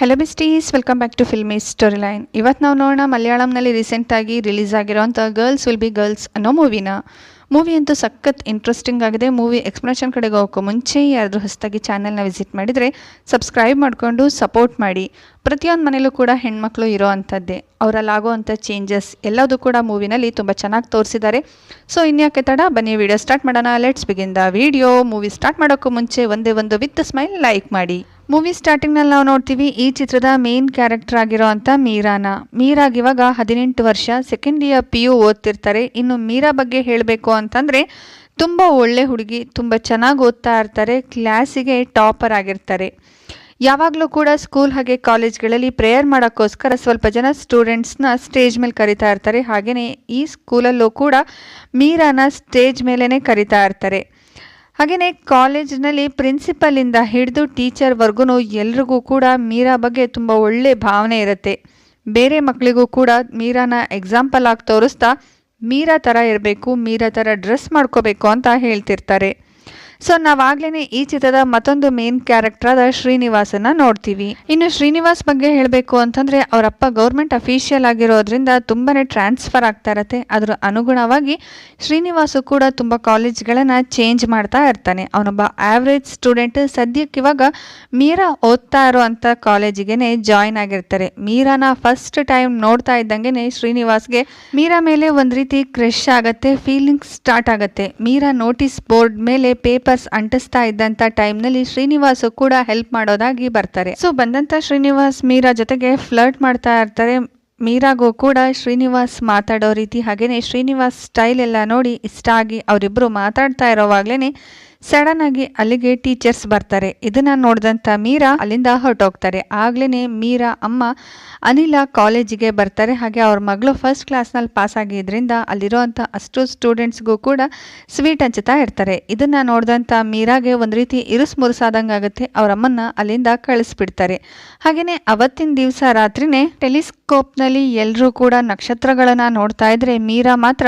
Hello ಮಿಸ್ಟೀಸ್ welcome back to Filmy Story Line ಇವತ್ತು ನಾವು ನೋಡೋಣ ಮಲಯಾಳಂನಲ್ಲಿ ರೀಸೆಂಟಾಗಿ ರಿಲೀಸ್ ಆಗಿರೋಂಥ ಗರ್ಲ್ಸ್ ವಿಲ್ ಬಿ ಗರ್ಲ್ಸ್ ಅನ್ನೋ ಮೂವಿನ ಮೂವಿ ಅಂತೂ ಸಖತ್ ಇಂಟ್ರೆಸ್ಟಿಂಗ್ ಆಗಿದೆ. ಮೂವಿ ಎಕ್ಸ್ಪ್ಲನೇಷನ್ ಕಡೆಗೆ ಹೋಗೋಕ್ಕೂ ಮುಂಚೆ ಯಾರಾದರೂ ಹೊಸದಾಗಿ ಚಾನಲ್ನ ವಿಸಿಟ್ ಮಾಡಿದರೆ ಸಬ್ಸ್ಕ್ರೈಬ್ ಮಾಡಿಕೊಂಡು ಸಪೋರ್ಟ್ ಮಾಡಿ. ಪ್ರತಿಯೊಂದು ಮನೇಲೂ ಕೂಡ ಹೆಣ್ಮಕ್ಳು ಇರೋ ಅಂಥದ್ದೇ. ಅವರಲ್ಲಾಗುವಂಥ ಚೇಂಜಸ್ ಎಲ್ಲದೂ ಕೂಡ ಮೂವಿನಲ್ಲಿ ತುಂಬ ಚೆನ್ನಾಗಿ ತೋರಿಸಿದ್ದಾರೆ. ಸೊ ಇನ್ಯಾಕೆ ತಡ? ಬನ್ನಿ ವಿಡಿಯೋ ಸ್ಟಾರ್ಟ್ ಮಾಡೋಣ. Let's begin the video movie start ಮಾಡೋಕ್ಕೂ ಮುಂಚೆ ಒಂದೇ ಒಂದು ವಿತ್ ಸ್ಮೈಲ್ ಲೈಕ್ ಮಾಡಿ. ಮೂವಿ ಸ್ಟಾರ್ಟಿಂಗ್ನಲ್ಲಿ ನಾವು ನೋಡ್ತೀವಿ ಈ ಚಿತ್ರದ ಮೇನ್ ಕ್ಯಾರೆಕ್ಟರ್ ಆಗಿರೋ ಅಂಥ ಮೀರಾನ. ಮೀರಾಗ್ ಇವಾಗ ಹದಿನೆಂಟು ವರ್ಷ ಸೆಕೆಂಡ್ ಇಯರ್ ಪಿ ಯು ಓದ್ತಿರ್ತಾರೆ. ಇನ್ನು ಮೀರಾ ಬಗ್ಗೆ ಹೇಳಬೇಕು ಅಂತಂದರೆ ತುಂಬ ಒಳ್ಳೆ ಹುಡುಗಿ, ತುಂಬ ಚೆನ್ನಾಗಿ ಓದ್ತಾ ಇರ್ತಾರೆ ಕ್ಲಾಸಿಗೆ ಟಾಪರ್ ಆಗಿರ್ತಾರೆ. ಯಾವಾಗಲೂ ಕೂಡ ಸ್ಕೂಲ್ ಹಾಗೆ ಕಾಲೇಜ್ಗಳಲ್ಲಿ ಪ್ರೇಯರ್ ಮಾಡೋಕ್ಕೋಸ್ಕರ ಸ್ವಲ್ಪ ಜನ ಸ್ಟೂಡೆಂಟ್ಸ್ನ ಸ್ಟೇಜ್ ಮೇಲೆ ಕರಿತಾ ಇರ್ತಾರೆ. ಹಾಗೆಯೇ ಈ ಸ್ಕೂಲಲ್ಲೂ ಕೂಡ ಮೀರಾನ ಸ್ಟೇಜ್ ಮೇಲೇ ಕರಿತಾ ಇರ್ತಾರೆ. ಹಾಗೆಯೇ ಕಾಲೇಜಿನಲ್ಲಿ ಪ್ರಿನ್ಸಿಪಲಿಂದ ಹಿಡಿದು ಟೀಚರ್ವರೆಗೂ ಎಲ್ರಿಗೂ ಕೂಡ ಮೀರಾ ಬಗ್ಗೆ ತುಂಬ ಒಳ್ಳೆ ಭಾವನೆ ಇರುತ್ತೆ. ಬೇರೆ ಮಕ್ಕಳಿಗೂ ಕೂಡ ಮೀರಾನ ಎಕ್ಸಾಂಪಲ್ ಆಗಿ ತೋರಿಸ್ತಾ ಮೀರಾ ಥರ ಇರಬೇಕು, ಮೀರಾ ಥರ ಡ್ರೆಸ್ ಮಾಡ್ಕೋಬೇಕು ಅಂತ ಹೇಳ್ತಿರ್ತಾರೆ. ಸೊ ನಾವಾಗ್ಲೇ ಈ ಚಿತ್ರದ ಮತ್ತೊಂದು ಮೇನ್ ಕ್ಯಾರೆಕ್ಟರ್ ಆದ ಶ್ರೀನಿವಾಸನ ನೋಡ್ತೀವಿ. ಇನ್ನು ಶ್ರೀನಿವಾಸ್ ಬಗ್ಗೆ ಹೇಳಬೇಕು ಅಂತಂದ್ರೆ ಅವರಪ್ಪ ಗೌರ್ಮೆಂಟ್ ಅಫಿಷಿಯಲ್ ಆಗಿರೋದ್ರಿಂದ ತುಂಬಾನೇ ಟ್ರಾನ್ಸ್ಫರ್ ಆಗ್ತಾ ಇರತ್ತೆ. ಅದರ ಅನುಗುಣವಾಗಿ ಶ್ರೀನಿವಾಸು ಕೂಡ ತುಂಬಾ ಕಾಲೇಜ್ಗಳನ್ನ ಚೇಂಜ್ ಮಾಡ್ತಾ ಇರ್ತಾನೆ. ಅವನೊಬ್ಬ ಆವ್ರೇಜ್ ಸ್ಟೂಡೆಂಟ್ ಸದ್ಯಕ್ಕೆ ಇವಾಗ ಮೀರಾ ಓದ್ತಾ ಇರೋವಂಥ ಕಾಲೇಜಿಗೆನೆ ಜಾಯ್ನ್ ಆಗಿರ್ತಾರೆ. ಮೀರಾನ ಫಸ್ಟ್ ಟೈಮ್ ನೋಡ್ತಾ ಇದ್ದಂಗೆನೆ ಶ್ರೀನಿವಾಸ್ಗೆ ಮೀರಾ ಮೇಲೆ ಒಂದು ರೀತಿ ಕ್ರೆಶ್ ಆಗತ್ತೆ ಫೀಲಿಂಗ್ಸ್ ಸ್ಟಾರ್ಟ್ ಆಗತ್ತೆ. ಮೀರಾ ನೋಟಿಸ್ ಬೋರ್ಡ್ ಮೇಲೆ ಪೇಪರ್ಸ್ ಅಂಟಿಸ್ತಾ ಇದ್ದಂತ ಟೈಮ್ನಲ್ಲಿ ಶ್ರೀನಿವಾಸ್ ಕೂಡ ಹೆಲ್ಪ್ ಮಾಡೋದಾಗಿ ಬರ್ತಾರೆ. ಸೊ, ಬಂದಂತ ಶ್ರೀನಿವಾಸ್ ಮೀರಾ ಜೊತೆಗೆ ಫ್ಲರ್ಟ್ ಮಾಡ್ತಾ ಇರ್ತಾರೆ. ಮೀರಾಗೂ ಕೂಡ ಶ್ರೀನಿವಾಸ್ ಮಾತಾಡೋ ರೀತಿ ಹಾಗೇನೆ ಶ್ರೀನಿವಾಸ್ ಸ್ಟೈಲ್ ಎಲ್ಲ ನೋಡಿ ಇಷ್ಟ ಆಗಿ ಅವರಿಬ್ಬರು ಮಾತಾಡ್ತಾ ಇರೋವಾಗ್ಲೇ ಸಡನ್ ಆಗಿ ಅಲ್ಲಿಗೆ ಟೀಚರ್ಸ್ ಬರ್ತಾರೆ. ಇದನ್ನ ನೋಡಿದಂಥ ಮೀರಾ ಅಲ್ಲಿಂದ ಹೊರಟೋಗ್ತಾರೆ. ಆಗ್ಲೇ ಮೀರಾ ಅಮ್ಮ ಅನಿಲ ಕಾಲೇಜಿಗೆ ಬರ್ತಾರೆ. ಹಾಗೆ ಅವ್ರ ಮಗಳು ಫಸ್ಟ್ ಕ್ಲಾಸ್ನಲ್ಲಿ ಪಾಸ್ ಆಗಿದ್ರಿಂದ ಅಲ್ಲಿರುವಂತ ಅಷ್ಟು ಸ್ಟೂಡೆಂಟ್ಸ್ಗೂ ಕೂಡ ಸ್ವೀಟ್ ಹಂಚುತ್ತಾ ಇರ್ತಾರೆ. ಇದನ್ನ ನೋಡಿದಂಥ ಮೀರಾಗೆ ಒಂದು ರೀತಿ ಇರುಸ್ ಮುರುಸಾದಂಗೆ ಆಗುತ್ತೆ. ಅವ್ರ ಅಮ್ಮನ್ನ ಅಲ್ಲಿಂದ ಕಳಿಸ್ಬಿಡ್ತಾರೆ. ಹಾಗೆಯೇ ಅವತ್ತಿನ ದಿವಸ ರಾತ್ರಿನೇ ಟೆಲಿಸ್ಕೋಪ್ನಲ್ಲಿ ಎಲ್ಲರೂ ಕೂಡ ನಕ್ಷತ್ರಗಳನ್ನ ನೋಡ್ತಾ ಇದ್ರೆ ಮೀರಾ ಮಾತ್ರ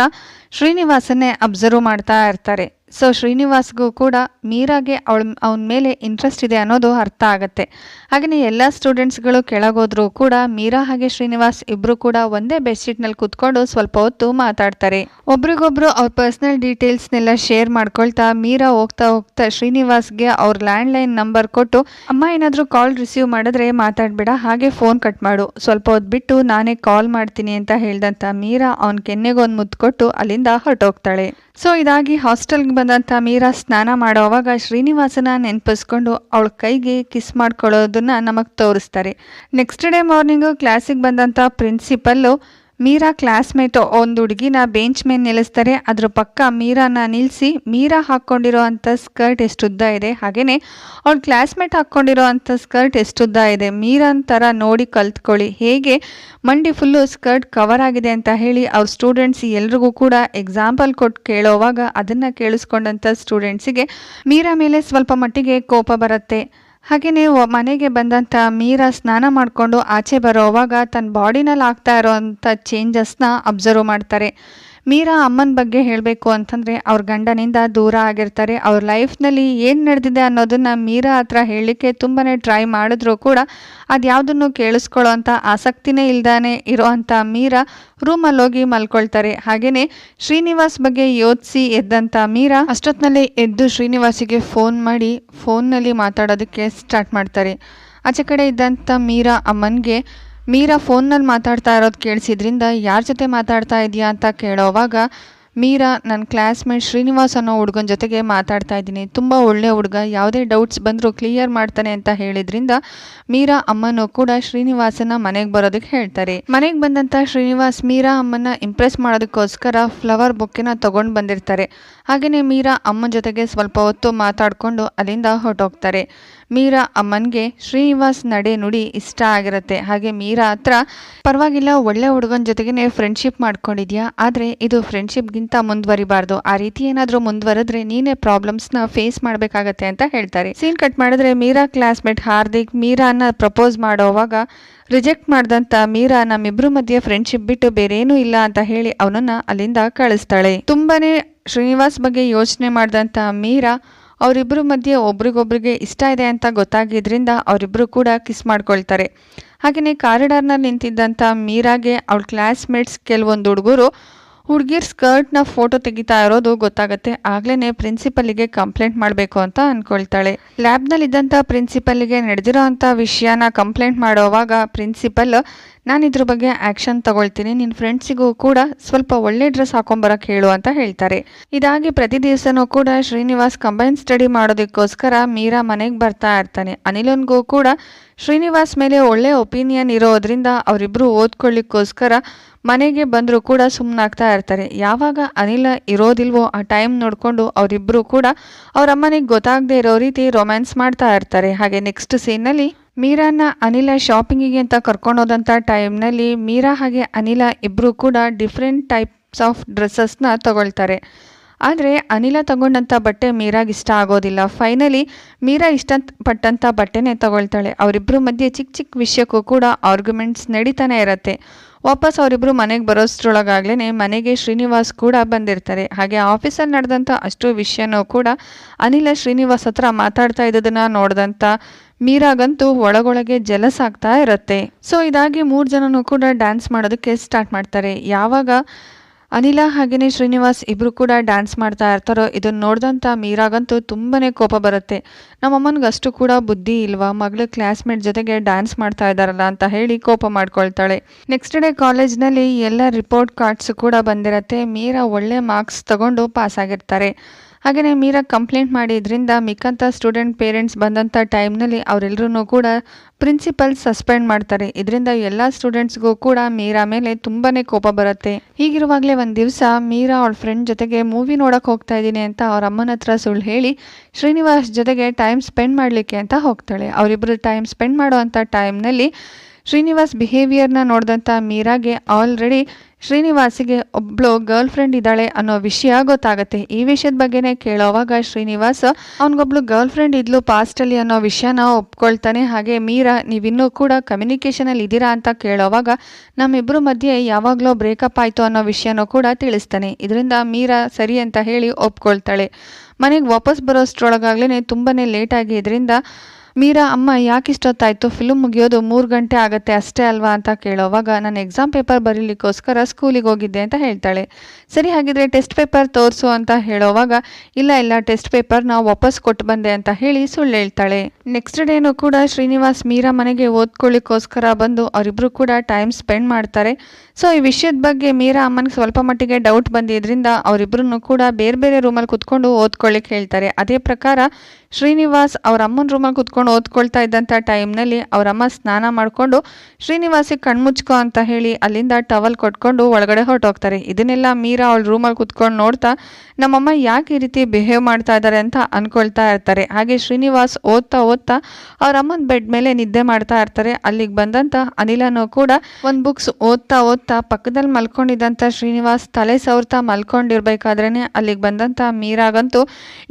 ಶ್ರೀನಿವಾಸನ್ನೇ ಅಬ್ಸರ್ವ್ ಮಾಡ್ತಾ ಇರ್ತಾರೆ. ಸೊ ಶ್ರೀನಿವಾಸ್ಗೂ ಕೂಡ ಮೀರಾಗೆ ಅವಳ ಅವನ ಮೇಲೆ ಇಂಟ್ರೆಸ್ಟ್ ಇದೆ ಅನ್ನೋದು ಅರ್ಥ ಆಗುತ್ತೆ. ಹಾಗೆಯೇ ಎಲ್ಲ ಸ್ಟೂಡೆಂಟ್ಸ್ಗಳು ಕೆಳಗೋದ್ರೂ ಕೂಡ ಮೀರಾ ಹಾಗೆ ಶ್ರೀನಿವಾಸ್ ಇಬ್ಬರು ಕೂಡ ಒಂದೇ ಬೆಡ್ಶೀಟ್ನಲ್ಲಿ ಕೂತ್ಕೊಂಡು ಸ್ವಲ್ಪ ಹೊತ್ತು ಮಾತಾಡ್ತಾರೆ. ಒಬ್ರಿಗೊಬ್ರು ಅವ್ರ ಪರ್ಸ್ನಲ್ ಡೀಟೇಲ್ಸ್ನೆಲ್ಲ ಶೇರ್ ಮಾಡ್ಕೊಳ್ತಾ ಮೀರಾ ಹೋಗ್ತಾ ಹೋಗ್ತಾ ಶ್ರೀನಿವಾಸ್ಗೆ ಅವ್ರ ಲ್ಯಾಂಡ್ಲೈನ್ ನಂಬರ್ ಕೊಟ್ಟು, ಅಮ್ಮ ಏನಾದರೂ ಕಾಲ್ ರಿಸೀವ್ ಮಾಡಿದ್ರೆ ಮಾತಾಡ್ಬೇಡ, ಹಾಗೆ ಫೋನ್ ಕಟ್ ಮಾಡು. ಸ್ವಲ್ಪ ಹೊತ್ತು ಬಿಟ್ಟು ನಾನೇ ಕಾಲ್ ಮಾಡ್ತೀನಿ ಅಂತ ಹೇಳ್ದಂತ ಮೀರಾ ಅವನ ಕೆನ್ನೆಗೊಂದು ಮುದ್ದು ಕೊಟ್ಟು ಅಲ್ಲಿಂದ ಹೊರಟೋಗ್ತಾಳೆ. ಸೊ ಇದಾಗಿ ಹಾಸ್ಟೆಲ್ಗೆ ಬಂದಂಥ ಮೀರಾ ಸ್ನಾನ ಮಾಡೋವಾಗ ಶ್ರೀನಿವಾಸನ ನೆನಪಿಸ್ಕೊಂಡು ಅವಳ ಕೈಗೆ ಕಿಸ್ ಮಾಡ್ಕೊಳ್ಳೋದನ್ನು ನಮಗೆ ತೋರಿಸ್ತಾರೆ. ನೆಕ್ಸ್ಟ್ ಡೇ ಮಾರ್ನಿಂಗು ಕ್ಲಾಸಿಗೆ ಬಂದಂಥ ಪ್ರಿನ್ಸಿಪಲ್ಲು ಮೀರಾ ಕ್ಲಾಸ್ಮೇಟು ಒಂದು ಹುಡುಗಿನ ಬೆಂಚ್ ಮೇಲೆ ನಿಲ್ಲಿಸ್ತಾರೆ. ಅದ್ರ ಪಕ್ಕ ಮೀರಾನ ನಿಲ್ಲಿಸಿ ಮೀರಾ ಹಾಕ್ಕೊಂಡಿರೋ ಅಂಥ ಸ್ಕರ್ಟ್ ಎಷ್ಟುದ್ದ ಇದೆ. ಹಾಗೆಯೇ ಅವ್ಳ ಕ್ಲಾಸ್ಮೇಟ್ ಹಾಕ್ಕೊಂಡಿರೋ ಅಂಥ ಸ್ಕರ್ಟ್ ಎಷ್ಟುದ್ದ ಇದೆ. ಮೀರಾನ್ ಥರ ನೋಡಿ ಕಲ್ತ್ಕೊಳ್ಳಿ. ಹೇಗೆ? ಮಂಡಿ ಫುಲ್ಲು ಸ್ಕರ್ಟ್ ಕವರ್ ಆಗಿದೆ ಅಂತ ಹೇಳಿ ಅವ್ರ ಸ್ಟೂಡೆಂಟ್ಸ್ ಎಲ್ರಿಗೂ ಕೂಡ ಎಕ್ಸಾಂಪಲ್ ಕೊಟ್ಟು ಕೇಳೋವಾಗ ಅದನ್ನು ಕೇಳಿಸ್ಕೊಂಡಂಥ ಸ್ಟೂಡೆಂಟ್ಸಿಗೆ ಮೀರಾ ಮೇಲೆ ಸ್ವಲ್ಪ ಮಟ್ಟಿಗೆ ಕೋಪ ಬರುತ್ತೆ. ಹಾಗೆಯೇ ಮನೆಗೆ ಬಂದಂಥ ಮೀರಾ ಸ್ನಾನ ಮಾಡಿಕೊಂಡು ಆಚೆ ಬರೋವಾಗ ತನ್ನ ಬಾಡಿನಲ್ಲಿ ಆಗ್ತಾ ಇರೋವಂಥ ಚೇಂಜಸ್ನ ಅಬ್ಸರ್ವ್ ಮಾಡ್ತಾರೆ. ಮೀರಾ ಅಮ್ಮನ ಬಗ್ಗೆ ಹೇಳಬೇಕು ಅಂತಂದರೆ ಅವ್ರ ಗಂಡನಿಂದ ದೂರ ಆಗಿರ್ತಾರೆ. ಅವ್ರ ಲೈಫ್ನಲ್ಲಿ ಏನು ನಡೆದಿದೆ ಅನ್ನೋದನ್ನು ಮೀರಾ ಹತ್ರ ಹೇಳಲಿಕ್ಕೆ ತುಂಬಾ ಟ್ರೈ ಮಾಡಿದ್ರೂ ಕೂಡ ಅದು ಯಾವುದನ್ನು ಕೇಳಿಸ್ಕೊಳ್ಳೋ ಅಂಥ ಆಸಕ್ತಿನೇ ಇಲ್ದಾನೆ ಇರೋವಂಥ ಮೀರಾ ರೂಮಲ್ಲಿ ಹೋಗಿ ಮಲ್ಕೊಳ್ತಾರೆ. ಹಾಗೆಯೇ ಶ್ರೀನಿವಾಸ್ ಬಗ್ಗೆ ಯೋಚಿಸಿ ಎದ್ದಂಥ ಮೀರಾ ಅಷ್ಟೊತ್ತಿನಲ್ಲೇ ಎದ್ದು ಶ್ರೀನಿವಾಸಿಗೆ ಫೋನ್ ಮಾಡಿ ಫೋನ್ನಲ್ಲಿ ಮಾತಾಡೋದಕ್ಕೆ ಸ್ಟಾರ್ಟ್ ಮಾಡ್ತಾರೆ. ಆಚೆ ಕಡೆ ಇದ್ದಂಥ ಮೀರಾ ಅಮ್ಮನಿಗೆ ಮೀರಾ ಫೋನ್ನಲ್ಲಿ ಮಾತಾಡ್ತಾ ಇರೋದು ಕೇಳಿಸಿದ್ರಿಂದ ಯಾರ ಜೊತೆ ಮಾತಾಡ್ತಾ ಇದೆಯಾ ಅಂತ ಕೇಳೋವಾಗ, ಮೀರಾ ನನ್ನ ಕ್ಲಾಸ್ಮೇಟ್ ಶ್ರೀನಿವಾಸ್ ಅನ್ನೋ ಹುಡುಗನ ಜೊತೆಗೆ ಮಾತಾಡ್ತಾ ಇದ್ದೀನಿ. ತುಂಬ ಒಳ್ಳೆಯ ಹುಡುಗ, ಯಾವುದೇ ಡೌಟ್ಸ್ ಬಂದರೂ ಕ್ಲಿಯರ್ ಮಾಡ್ತಾನೆ ಅಂತ ಹೇಳಿದ್ರಿಂದ ಮೀರಾ ಅಮ್ಮನೂ ಕೂಡ ಶ್ರೀನಿವಾಸನ ಮನೆಗೆ ಬರೋದಕ್ಕೆ ಹೇಳ್ತಾರೆ. ಮನೆಗೆ ಬಂದಂಥ ಶ್ರೀನಿವಾಸ್ ಮೀರಾ ಅಮ್ಮನ ಇಂಪ್ರೆಸ್ ಮಾಡೋದಕ್ಕೋಸ್ಕರ ಫ್ಲವರ್ ಬೊಕ್ಕೆನ ತೊಗೊಂಡು ಬಂದಿರ್ತಾರೆ. ಹಾಗೆಯೇ ಮೀರಾ ಅಮ್ಮನ ಜೊತೆಗೆ ಸ್ವಲ್ಪ ಹೊತ್ತು ಮಾತಾಡಿಕೊಂಡು ಅಲ್ಲಿಂದ ಹೊರಟೋಗ್ತಾರೆ. ಮೀರಾ ಅಮ್ಮನಿಗೆ ಶ್ರೀನಿವಾಸ್ ನಡೆ ನುಡಿ ಇಷ್ಟ ಆಗಿರುತ್ತೆ. ಹಾಗೆ ಮೀರಾ ಹತ್ರ, ಪರವಾಗಿಲ್ಲ, ಒಳ್ಳೆ ಹುಡುಗನ ಜೊತೆಗೇ ಫ್ರೆಂಡ್ಶಿಪ್ ಮಾಡ್ಕೊಂಡಿದ್ಯಾ? ಆದರೆ ಇದು ಫ್ರೆಂಡ್ಶಿಪ್ಗಿಂತ ಮುಂದುವರಿಬಾರ್ದು. ಆ ರೀತಿ ಏನಾದರೂ ಮುಂದುವರೆದ್ರೆ ನೀನೇ ಪ್ರಾಬ್ಲಮ್ಸ್ನ ಫೇಸ್ ಮಾಡಬೇಕಾಗತ್ತೆ, ಅಂತ ಹೇಳ್ತಾರೆ. ಸೀನ್ ಕಟ್ ಮಾಡಿದ್ರೆ ಮೀರಾ ಕ್ಲಾಸ್ಮೇಟ್ ಹಾರ್ದಿಕ್ ಮೀರಾನ ಪ್ರಪೋಸ್ ಮಾಡೋವಾಗ ರಿಜೆಕ್ಟ್ ಮಾಡಿದಂತ ಮೀರಾ ನಮ್ಮಿಬ್ರು ಮಧ್ಯೆ ಫ್ರೆಂಡ್ಶಿಪ್ ಬಿಟ್ಟು ಬೇರೇನೂ ಇಲ್ಲ ಅಂತ ಹೇಳಿ ಅವನನ್ನ ಅಲ್ಲಿಂದ ಕಳಿಸ್ತಾಳೆ. ತುಂಬಾನೇ ಶ್ರೀನಿವಾಸ್ ಬಗ್ಗೆ ಯೋಚನೆ ಮಾಡಿದಂತ ಮೀರಾ ಅವರಿಬ್ಬರ ಮಧ್ಯೆ ಒಬ್ರಿಗೊಬ್ರಿಗೆ ಇಷ್ಟ ಇದೆ ಅಂತ ಗೊತ್ತಾಗಿದ್ರಿಂದ ಅವರಿಬ್ಬರು ಕೂಡ ಕಿಸ್ ಮಾಡ್ಕೊಳ್ತಾರೆ. ಹಾಗೆಯೇ ಕಾರಿಡಾರ್ನಲ್ಲಿ ನಿಂತಿದ್ದಂಥ ಮೀರಾಗೆ ಅವಳ ಕ್ಲಾಸ್ಮೇಟ್ಸ್ ಕೆಲವೊಂದು ಹುಡುಗರು ಹುಡುಗಿರ್ ಸ್ಕರ್ಟ್ನ ಫೋಟೋ ತೆಗಿತಾ ಇರೋದು ಗೊತ್ತಾಗುತ್ತೆ. ಆಗ್ಲೇ ಪ್ರಿನ್ಸಿಪಲ್ಗೆ ಕಂಪ್ಲೇಂಟ್ ಮಾಡಬೇಕು ಅಂತ ಅಂದ್ಕೊಳ್ತಾಳೆ ಲ್ಯಾಬ್ನಲ್ಲಿದ್ದಂಥ ಪ್ರಿನ್ಸಿಪಲ್ಗೆ ನಡೆದಿರೋ ಅಂಥ ವಿಷಯನ ಕಂಪ್ಲೇಂಟ್ ಮಾಡೋವಾಗ ಪ್ರಿನ್ಸಿಪಲ್ ನಾನು ಇದ್ರ ಬಗ್ಗೆ ಆ್ಯಕ್ಷನ್ ತಗೊಳ್ತೀನಿ. ನಿನ್ನ ಫ್ರೆಂಡ್ಸಿಗೂ ಕೂಡ ಸ್ವಲ್ಪ ಒಳ್ಳೆ ಡ್ರೆಸ್ ಹಾಕೊಂಬರಕ್ಕೆ ಹೇಳು ಅಂತ ಹೇಳ್ತಾರೆ. ಇದಾಗಿ ಪ್ರತಿ ದಿವಸನೂ ಕೂಡ ಶ್ರೀನಿವಾಸ್ ಕಂಬೈನ್ ಸ್ಟಡಿ ಮಾಡೋದಕ್ಕೋಸ್ಕರ ಮೀರಾ ಮನೆಗೆ ಬರ್ತಾ ಇರ್ತಾನೆ. ಅನಿಲನ್ಗೂ ಕೂಡ ಶ್ರೀನಿವಾಸ್ ಮೇಲೆ ಒಳ್ಳೆ ಒಪಿನಿಯನ್ ಇರೋದ್ರಿಂದ ಅವರಿಬ್ಬರು ಓದ್ಕೊಳ್ಳಿಕ್ಕೋಸ್ಕರ ಮನೆಗೆ ಬಂದರೂ ಕೂಡ ಸುಮ್ಮನಾಗ್ತಾ ಇರ್ತಾರೆ. ಯಾವಾಗ ಅನಿಲ ಇರೋದಿಲ್ವೋ ಆ ಟೈಮ್ ನೋಡಿಕೊಂಡು ಅವರಿಬ್ಬರು ಕೂಡ ಅವರಮ್ಮನಿಗೆ ಗೊತ್ತಾಗದೇ ಇರೋ ರೀತಿ ರೊಮ್ಯಾನ್ಸ್ ಮಾಡ್ತಾ ಇರ್ತಾರೆ. ಹಾಗೆ ನೆಕ್ಸ್ಟ್ ಸೀನ್ನಲ್ಲಿ ಮೀರಾನ ಅನಿಲ ಶಾಪಿಂಗಿಗೆ ಅಂತ ಕರ್ಕೊಂಡೋದಂಥ ಟೈಮ್ನಲ್ಲಿ ಮೀರಾ ಹಾಗೆ ಅನಿಲ ಇಬ್ಬರು ಕೂಡ ಡಿಫ್ರೆಂಟ್ ಟೈಪ್ಸ್ ಆಫ್ ಡ್ರೆಸ್ಸಸ್ನ ತಗೊಳ್ತಾರೆ. ಆದರೆ ಅನಿಲ ತಗೊಂಡಂಥ ಬಟ್ಟೆ ಮೀರಾಗೆ ಇಷ್ಟ ಆಗೋದಿಲ್ಲ. ಫೈನಲಿ ಮೀರಾ ಇಷ್ಟಪಟ್ಟಂಥ ಬಟ್ಟೆನೇ ತಗೊಳ್ತಾಳೆ. ಅವರಿಬ್ಬರ ಮಧ್ಯೆ ಚಿಕ್ಕ ಚಿಕ್ಕ ವಿಷಯಕ್ಕೂ ಕೂಡ ಆರ್ಗ್ಯುಮೆಂಟ್ಸ್ ನಡೀತಾನೆ ಇರತ್ತೆ. ವಾಪಸ್ ಅವರಿಬ್ಬರು ಮನೆಗೆ ಬರೋಷ್ಟ್ರೊಳಗಾಗ್ಲೇ ಮನೆಗೆ ಶ್ರೀನಿವಾಸ್ ಕೂಡ ಬಂದಿರ್ತಾರೆ. ಹಾಗೆ ಆಫೀಸಲ್ಲಿ ನಡೆದಂಥ ಅಷ್ಟು ವಿಷಯನೂ ಕೂಡ ಅನಿಲ ಶ್ರೀನಿವಾಸ್ ಹತ್ರ ಮಾತಾಡ್ತಾ ಇದ್ದದನ್ನು ನೋಡಿದಂಥ ಮೀರಾಗಂತೂ ಒಳಗೊಳಗೆ ಜಲಸ್ ಆಗ್ತಾ ಇರುತ್ತೆ. ಸೊ ಇದಾಗಿ ಮೂರು ಜನನೂ ಕೂಡ ಡ್ಯಾನ್ಸ್ ಮಾಡೋದಕ್ಕೆ ಸ್ಟಾರ್ಟ್ ಮಾಡ್ತಾರೆ. ಯಾವಾಗ ಅನಿಲ ಹಾಗೆಯೇ ಶ್ರೀನಿವಾಸ್ ಇಬ್ಬರು ಕೂಡ ಡ್ಯಾನ್ಸ್ ಮಾಡ್ತಾ ಇರ್ತಾರೋ ಇದನ್ನು ನೋಡಿದಂಥ ಮೀರಾಗಂತೂ ತುಂಬಾ ಕೋಪ ಬರುತ್ತೆ. ನಮ್ಮಮ್ಮನಿಗೆ ಅಷ್ಟು ಕೂಡ ಬುದ್ಧಿ ಇಲ್ವಾ? ಮಗಳು ಕ್ಲಾಸ್ಮೇಟ್ ಜೊತೆಗೆ ಡ್ಯಾನ್ಸ್ ಮಾಡ್ತಾ ಇದ್ದಾರಲ್ಲ ಅಂತ ಹೇಳಿ ಕೋಪ ಮಾಡ್ಕೊಳ್ತಾಳೆ. ನೆಕ್ಸ್ಟ್ ಡೇ ಕಾಲೇಜ್ನಲ್ಲಿ ಎಲ್ಲ ರಿಪೋರ್ಟ್ ಕಾರ್ಡ್ಸ್ ಕೂಡ ಬಂದಿರತ್ತೆ. ಮೀರಾ ಒಳ್ಳೆ ಮಾರ್ಕ್ಸ್ ತಗೊಂಡು ಪಾಸ್ ಆಗಿರ್ತಾರೆ. ಹಾಗೆಯೇ ಮೀರಾ ಕಂಪ್ಲೇಂಟ್ ಮಾಡಿದ್ರಿಂದ ಮಿಕ್ಕಂಥ ಸ್ಟೂಡೆಂಟ್ ಪೇರೆಂಟ್ಸ್ ಬಂದಂಥ ಟೈಮ್ನಲ್ಲಿ ಅವರೆಲ್ಲರೂ ಕೂಡ ಪ್ರಿನ್ಸಿಪಲ್ ಸಸ್ಪೆಂಡ್ ಮಾಡ್ತಾರೆ. ಇದರಿಂದ ಎಲ್ಲ ಸ್ಟೂಡೆಂಟ್ಸ್ಗೂ ಕೂಡ ಮೀರಾ ಮೇಲೆ ತುಂಬಾ ಕೋಪ ಬರುತ್ತೆ. ಹೀಗಿರುವಾಗಲೇ ಒಂದು ದಿವಸ ಮೀರಾ ಅವಳ ಫ್ರೆಂಡ್ ಜೊತೆಗೆ ಮೂವಿ ನೋಡೋಕೆ ಹೋಗ್ತಾ ಇದ್ದೀನಿ ಅಂತ ಅವ್ರ ಅಮ್ಮನ ಹತ್ರ ಸುಳ್ಳು ಹೇಳಿ ಶ್ರೀನಿವಾಸ್ ಜೊತೆಗೆ ಟೈಮ್ ಸ್ಪೆಂಡ್ ಮಾಡಲಿಕ್ಕೆ ಅಂತ ಹೋಗ್ತಾಳೆ. ಅವರಿಬ್ಬರು ಟೈಮ್ ಸ್ಪೆಂಡ್ ಮಾಡುವಂಥ ಟೈಮ್ನಲ್ಲಿ ಶ್ರೀನಿವಾಸ್ ಬಿಹೇವಿಯರ್ನ ನೋಡಿದಂಥ ಮೀರಾಗೆ ಆಲ್ರೆಡಿ ಶ್ರೀನಿವಾಸಿಗೆ ಒಬ್ಳು ಗರ್ಲ್ ಫ್ರೆಂಡ್ ಇದ್ದಾಳೆ ಅನ್ನೋ ವಿಷಯ ಗೊತ್ತಾಗುತ್ತೆ. ಈ ವಿಷಯದ ಬಗ್ಗೆನೇ ಕೇಳೋವಾಗ ಶ್ರೀನಿವಾಸ್, ಅವನಿಗೊಬ್ಳು ಗರ್ಲ್ ಫ್ರೆಂಡ್ ಇದ್ಲು ಪಾಸ್ಟಲ್ಲಿ ಅನ್ನೋ ವಿಷಯನ ಒಪ್ಕೊಳ್ತಾನೆ. ಹಾಗೆ ಮೀರಾ, ನೀವಿನ್ನೂ ಕೂಡ ಕಮ್ಯುನಿಕೇಷನಲ್ಲಿ ಇದ್ದೀರಾ ಅಂತ ಕೇಳೋವಾಗ ನಮ್ಮಿಬ್ಬರ ಮಧ್ಯೆ ಯಾವಾಗಲೋ ಬ್ರೇಕಪ್ ಆಯಿತು ಅನ್ನೋ ವಿಷಯನೂ ಕೂಡ ತಿಳಿಸ್ತಾನೆ. ಇದರಿಂದ ಮೀರಾ ಸರಿ ಅಂತ ಹೇಳಿ ಒಪ್ಕೊಳ್ತಾಳೆ. ಮನೆಗೆ ವಾಪಸ್ ಬರೋಷ್ಟ್ರೊಳಗಾಗ್ಲೇ ತುಂಬಾ ಲೇಟ್ ಆಗಿದ್ರಿಂದ ಮೀರಾ, ಅಮ್ಮ ಯಾಕೆ ಇಷ್ಟೊತ್ತಾಯಿತು? ಫಿಲ್ಮ್ ಮುಗಿಯೋದು ಮೂರು ಗಂಟೆ ಆಗುತ್ತೆ ಅಷ್ಟೇ ಅಲ್ವಾ ಅಂತ ಕೇಳೋವಾಗ ನಾನು ಎಕ್ಸಾಮ್ ಪೇಪರ್ ಬರೀಲಿಕ್ಕೋಸ್ಕರ ಸ್ಕೂಲಿಗೆ ಹೋಗಿದ್ದೆ ಅಂತ ಹೇಳ್ತಾಳೆ. ಸರಿ ಹಾಗಿದ್ರೆ ಟೆಸ್ಟ್ ಪೇಪರ್ ತೋರಿಸು ಅಂತ ಹೇಳೋವಾಗ ಇಲ್ಲ ಇಲ್ಲ ಟೆಸ್ಟ್ ಪೇಪರ್ ನಾವು ವಾಪಸ್ ಕೊಟ್ಟು ಬಂದೆ ಅಂತ ಹೇಳಿ ಸುಳ್ಳು ಹೇಳ್ತಾಳೆ. ನೆಕ್ಸ್ಟ್ ಡೇನು ಕೂಡ ಶ್ರೀನಿವಾಸ್ ಮೀರಾ ಮನೆಗೆ ಓದ್ಕೊಳ್ಳಿಕ್ಕೋಸ್ಕರ ಬಂದು ಅವರಿಬ್ಬರು ಕೂಡ ಟೈಮ್ ಸ್ಪೆಂಡ್ ಮಾಡ್ತಾರೆ. ಸೊ ಈ ವಿಷಯದ ಬಗ್ಗೆ ಮೀರಾ ಅಮ್ಮನಿಗೆ ಸ್ವಲ್ಪ ಮಟ್ಟಿಗೆ ಡೌಟ್ ಬಂದಿದ್ರಿಂದ ಅವರಿಬ್ಬರನ್ನು ಕೂಡ ಬೇರೆ ಬೇರೆ ರೂಮಲ್ಲಿ ಕುತ್ಕೊಂಡು ಓದ್ಕೊಳ್ಳಿಕ್ಕೆ ಹೇಳ್ತಾರೆ. ಅದೇ ಪ್ರಕಾರ ಶ್ರೀನಿವಾಸ್ ಅವ್ರ ಅಮ್ಮನ ರೂಮಲ್ಲಿ ಕುತ್ಕೊಂಡು ಓದ್ಕೊಳ್ತಾ ಇದ್ದಂಥ ಟೈಮ್ನಲ್ಲಿ ಅವರಮ್ಮ ಸ್ನಾನ ಮಾಡಿಕೊಂಡು ಶ್ರೀನಿವಾಸಿಗೆ ಕಣ್ಮುಚ್ಕೋ ಅಂತ ಹೇಳಿ ಅಲ್ಲಿಂದ ಟವಲ್ ಕೊಟ್ಕೊಂಡು ಒಳಗಡೆ ಹೊರಟೋಗ್ತಾರೆ. ಇದನ್ನೆಲ್ಲ ಮೀರಾ ಅವಳ ರೂಮಲ್ಲಿ ಕುತ್ಕೊಂಡು ನೋಡ್ತಾ, ನಮ್ಮಮ್ಮ ಯಾಕೆ ಈ ರೀತಿ ಬಿಹೇವ್ ಮಾಡ್ತಾ ಇದ್ದಾರೆ ಅಂತ ಅಂದ್ಕೊಳ್ತಾ ಇರ್ತಾರೆ. ಹಾಗೆ ಶ್ರೀನಿವಾಸ್ ಓದ್ತಾ ಓದ್ತಾ ಅವ್ರ ಅಮ್ಮನ ಬೆಡ್ ಮೇಲೆ ನಿದ್ದೆ ಮಾಡ್ತಾ ಇರ್ತಾರೆ. ಅಲ್ಲಿಗೆ ಬಂದಂಥ ಅನಿಲನೂ ಕೂಡ ಒಂದು ಬುಕ್ಸ್ ಓದ್ತಾ ಓದ್ತಾ ಪಕ್ಕದಲ್ಲಿ ಮಲ್ಕೊಂಡಿದ್ದಂಥ ಶ್ರೀನಿವಾಸ್ ತಲೆ ಸವರ್ತಾ ಮಲ್ಕೊಂಡಿರ್ಬೇಕಾದ್ರೇ ಅಲ್ಲಿಗೆ ಬಂದಂಥ ಮೀರಾಗಂತೂ